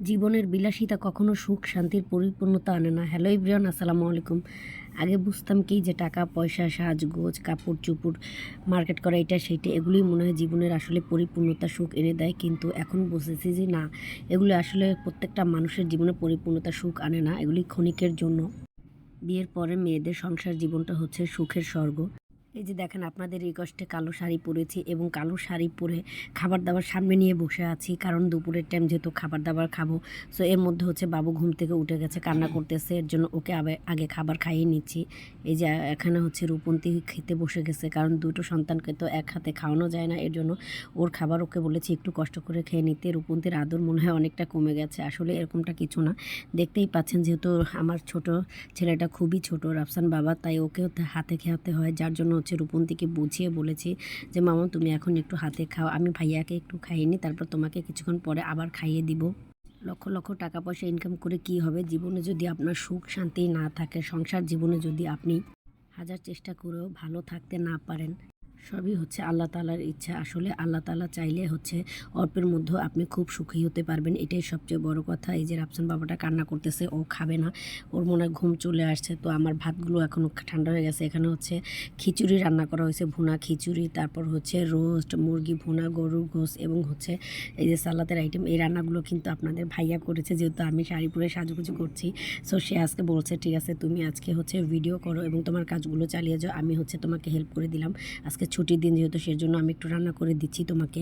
জীবনের বিলাসিতা কখনো সুখ, শান্তির পরিপূর্ণতা আনে না। হ্যালো ইব্রিয়ান আসসালামু আলাইকুম। আগে বুঝতাম কি যে টাকা, পয়সা সাজগোজ কাপড় চুপড় মার্কেট করা এটা সেইটা, এগুলোই মনে হয় জীবনের আসলে পরিপূর্ণতা সুখ এনে দেয়। কিন্তু এখন বুঝেছি যে না, এগুলো আসলে প্রত্যেকটা মানুষের জীবনে পরিপূর্ণতা সুখ আনে না, এগুলি ক্ষণিকের জন্য। বিয়ের পরে মেয়েদের সংসার জীবনটা হচ্ছে সুখের স্বর্গ। এই যে দেখেন, আপনাদের এই কষ্টে কালো শাড়ি পরেছি এবং কালো শাড়ি পরে খাবার দাবার সামনে নিয়ে বসে আছি, কারণ দুপুরের টাইম যেহেতু খাবার দাবার খাব সো এর মধ্যে হচ্ছে বাবু ঘুম থেকে উঠে গেছে, কান্না করতেছে, এর জন্য ওকে আগে খাবার খাইয়ে নিচ্ছি। এই যে এখানে হচ্ছে রূপন্তী খেতে বসে গেছে, কারণ দুটো সন্তানকে তো এক হাতে খাওয়ানো যায় না, এর জন্য ওর খাবার ওকে বলেছি একটু কষ্ট করে খেয়ে নিতে, রূপন্তীর আদর মনে হয় অনেকটা কমে গেছে, আসলে এরকমটা কিছু না। দেখতেই পাচ্ছেন যেহেতু আমার ছোট ছেলেটা খুবই ছোট, রাফসান বাবা, তাই ওকে হাতে খেয়াতে হয়, যার জন্য হচ্ছে রূপন্তীকে বুঝিয়ে বলেছে যে, মামা, তুমি এখন একটু হাতে খাও। আমি ভাইয়াকে একটু খাইয়ে তারপর তোমাকে কিছুক্ষণ পরে আবার খাইয়ে দিব। লক্ষ লক্ষ টাকা পয়সা ইনকাম করে কি হবে? জীবনে যদি আপনার সুখ শান্তি না থাকে, সংসার জীবনে যদি আপনি হাজার চেষ্টা করেও ভালো থাকতে না পারেন সবই হচ্ছে আল্লাহ তালার ইচ্ছা। আসলে আল্লাহ তালা চাইলে হচ্ছে অল্পের মধ্যে আপনি খুব সুখী হতে পারবেন। এটাই সবচেয়ে বড় কথা। এই যে রাফসান বাবাটা কান্না করতেছে, ও খাবে না। ওর মনে ঘুম চলে আসছে। তো আমার ভাতগুলো এখনও ঠান্ডা হয়ে গেছে। এখানে হচ্ছে খিচুড়ি রান্না করা হয়েছে, ভুনা খিচুড়ি, তারপর হচ্ছে রোস্ট, মুরগি ভুনা, গরুর গোস এবং হচ্ছে এই যে সালাদের আইটেম এই রান্নাগুলো কিন্তু আপনাদের ভাইয়া করেছে, যেহেতু আমি শাড়ি পরে সাজুগুজু করছি। সো সে আজকে বলছে, ঠিক আছে, তুমি আজকে হচ্ছে ভিডিও করো এবং তোমার কাজগুলো চালিয়ে যাও। আমি হচ্ছে তোমাকে হেল্প করে দিলাম। আজকে ছুটির দিন যেহেতু সেজন্য আমি একটু রান্না করে দিচ্ছি তোমাকে।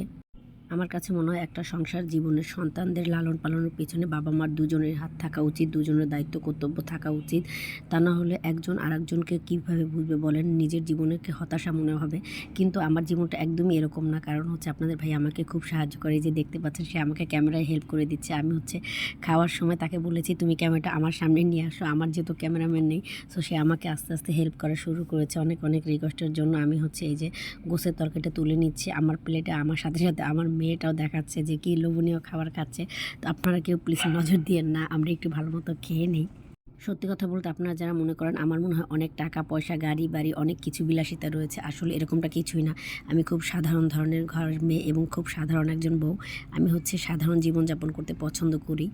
আমার কাছে মনে হয় একটা সংসার জীবনের সন্তানদের লালন পালনের পেছনে বাবা মার দুজনের হাত থাকা উচিত, দুজনের দায়িত্ব, কর্তব্য থাকা উচিত। তা না হলে একজন আরেকজনকে কীভাবে বুঝবে বলেন? নিজের জীবনেকে হতাশা মনে হবে? কিন্তু আমার জীবনটা একদমই এরকম না। কারণ হচ্ছে আপনাদের ভাই আমাকে খুব সাহায্য করে। যে দেখতে পাচ্ছেন, সে আমাকে ক্যামেরায় হেল্প করে দিচ্ছে। আমি হচ্ছে খাওয়ার সময় তাকে বলেছি, তুমি ক্যামেরাটা আমার সামনে নিয়ে আসো। আমার যেহেতু ক্যামেরাম্যান নেই সো সে আমাকে আস্তে আস্তে হেল্প করা শুরু করেছে অনেক অনেক রিকোয়েস্টের জন্য। আমি হচ্ছে এই যে গোসের তরকারিটা তুলে নিচ্ছি। আমার প্লেটে আমার সাথে সাথে আমার মেয়েটাও দেখাচ্ছে যে কি লোভনীয় খাবার খাচ্ছে। তো আপনারা কেউ প্লিজ নজর দিয়েন না, আমরা একটু ভালো মতো খেয়ে নিই। সত্যি কথা বলতে আপনারা যারা মনে করেন, আমার মনে হয় অনেক টাকা, পয়সা, গাড়ি, বাড়ি, অনেক কিছু বিলাসিতা রয়েছে। আসলে এরকমটা কিছুই না। আমি খুব সাধারণ ধরনের ঘরের মেয়ে এবং খুব সাধারণ একজন বউ। আমি হচ্ছে সাধারণ জীবনযাপন করতে পছন্দ করি।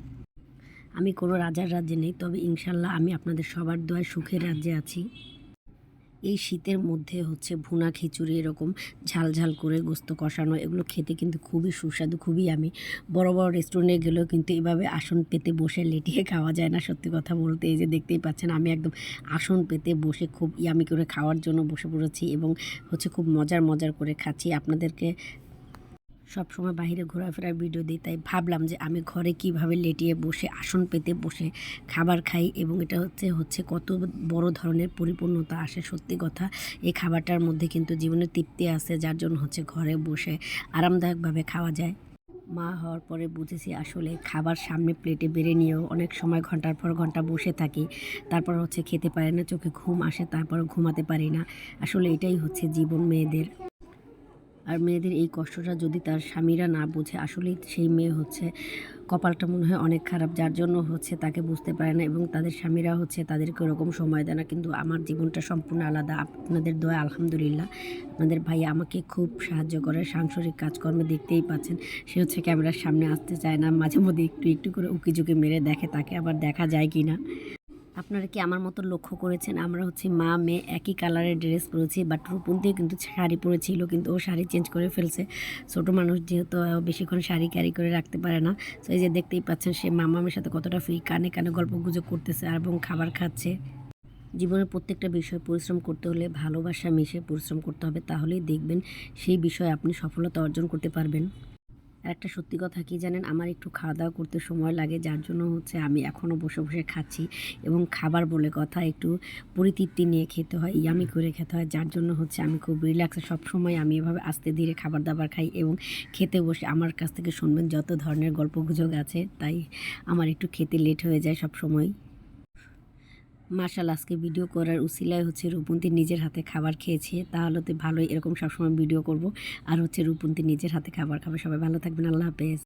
আমি কোনো রাজার রাজ্যে নেই, তবে ইনশাল্লাহ আমি আপনাদের সবার দোয়ায় সুখের রাজ্যে আছি। এই শীতের মধ্যে হচ্ছে ভুনা খিচুড়ি এরকম ঝাল ঝাল করে গোস্ত কষানো, এগুলো খেতে কিন্তু খুবই সুস্বাদু, খুবই আমি বড় বড় রেস্টুরেন্টে গেলেও কিন্তু এভাবে আসন পেতে বসে লেটিয়ে খাওয়া যায় না, সত্যি কথা বলতে। এই যে দেখতেই পাচ্ছেন, আমি একদম আসন পেতে বসে খুব ইয়ামি করে খাওয়ার জন্য বসে পড়েছি এবং হচ্ছে খুব মজার মজার করে খাচ্ছি। আপনাদেরকে সব সময় বাইরে ঘোরাফেরার ভিডিও দিই, তাই ভাবলাম যে আমি ঘরে কীভাবে লেটিয়ে বসে, আসন পেতে বসে খাবার খাই এবং এটা হচ্ছে হচ্ছে কত বড় ধরনের পরিপূর্ণতা আসে সত্যি কথা। এই খাবারটার মধ্যে কিন্তু জীবনের তৃপ্তি আছে, যার জন্য হচ্ছে ঘরে বসে আরামদায়কভাবে খাওয়া যায়। মা হওয়ার পরে বুঝেছি আসলে খাবার সামনে প্লেটে বেড়ে নিয়েও অনেক সময় ঘণ্টার পর ঘণ্টা বসে থাকি। তারপর হচ্ছে খেতে পারি না, চোখে ঘুম আসে তারপর ঘুমাতে পারি না। আসলে এটাই হচ্ছে জীবন মেয়েদের আর মেয়েদের এই কষ্টটা যদি তার স্বামীরা না বোঝে, আসলেই সেই মেয়ে হচ্ছে, কপালটা মনে হয় অনেক খারাপ। যার জন্য হচ্ছে তাকে বুঝতে পারে না এবং তাদের স্বামীরা হচ্ছে তাদেরকে ওরকম সময় দেয় না। কিন্তু আমার জীবনটা সম্পূর্ণ আলাদা। আপনাদের দয়া, আলহামদুলিল্লাহ। আপনাদের ভাই আমাকে খুব সাহায্য করে, সাংসারিক কাজকর্মে দেখতেই পাচ্ছেন। সে হচ্ছে ক্যামেরার সামনে আসতে চায় না। মাঝে মধ্যে একটু একটু করে উকি ঝুঁকি মেরে দেখে, তাকে আবার দেখা যায় কি না আপনারা কি আমার মতো লক্ষ্য করেছেন? আমরা হচ্ছে মা, মেয়ে একই কালারের ড্রেস পরেছি বাট রূপন্তিও কিন্তু শাড়ি পরেছিল, কিন্তু ও শাড়ি চেঞ্জ করে ফেলছে। ছোটো মানুষ যেহেতু বেশিক্ষণ শাড়ি ক্যারি করে রাখতে পারে না তো এই যে দেখতেই পাচ্ছেন সে মামামের সাথে কতটা ফ্রি কানে কানে গল্প গুজব করতেছে এবং খাবার খাচ্ছে। জীবনের প্রত্যেকটা বিষয়ে পরিশ্রম করতে হলে ভালোবাসা মিশে পরিশ্রম করতে হবে, তাহলেই দেখবেন সেই বিষয়ে আপনি সফলতা অর্জন করতে পারবেন। আর একটা সত্যি কথা কি জানেন? আমার একটু খাওয়া দাওয়া করতে সময় লাগে, যার জন্য হচ্ছে আমি এখনও বসে বসে খাচ্ছি এবং খাবার বলে কথা একটু পরিতৃপ্তি নিয়ে খেতে হয়, ইয়ামি করে খেতে হয়, যার জন্য হচ্ছে আমি খুব রিল্যাক্সে সবসময় আমি এভাবে আস্তে ধীরে খাবার দাবার খাই এবং খেতে বসে। আমার কাছ থেকে শুনবেন যত ধরনের গল্প গুজব আছে, তাই আমার একটু খেতে লেট হয়ে যায় সব সময় মার্শাল আজকে ভিডিও করার উসিলায় হচ্ছে রূপন্তী নিজের হাতে খাবার খেয়েছে। তাহলে তো ভালোই, এরকম সবসময় ভিডিও করব। আর হচ্ছে রূপন্তী নিজের হাতে খাবার খাবে। সবাই ভালো থাকবেন, আল্লাহ হাফেজ।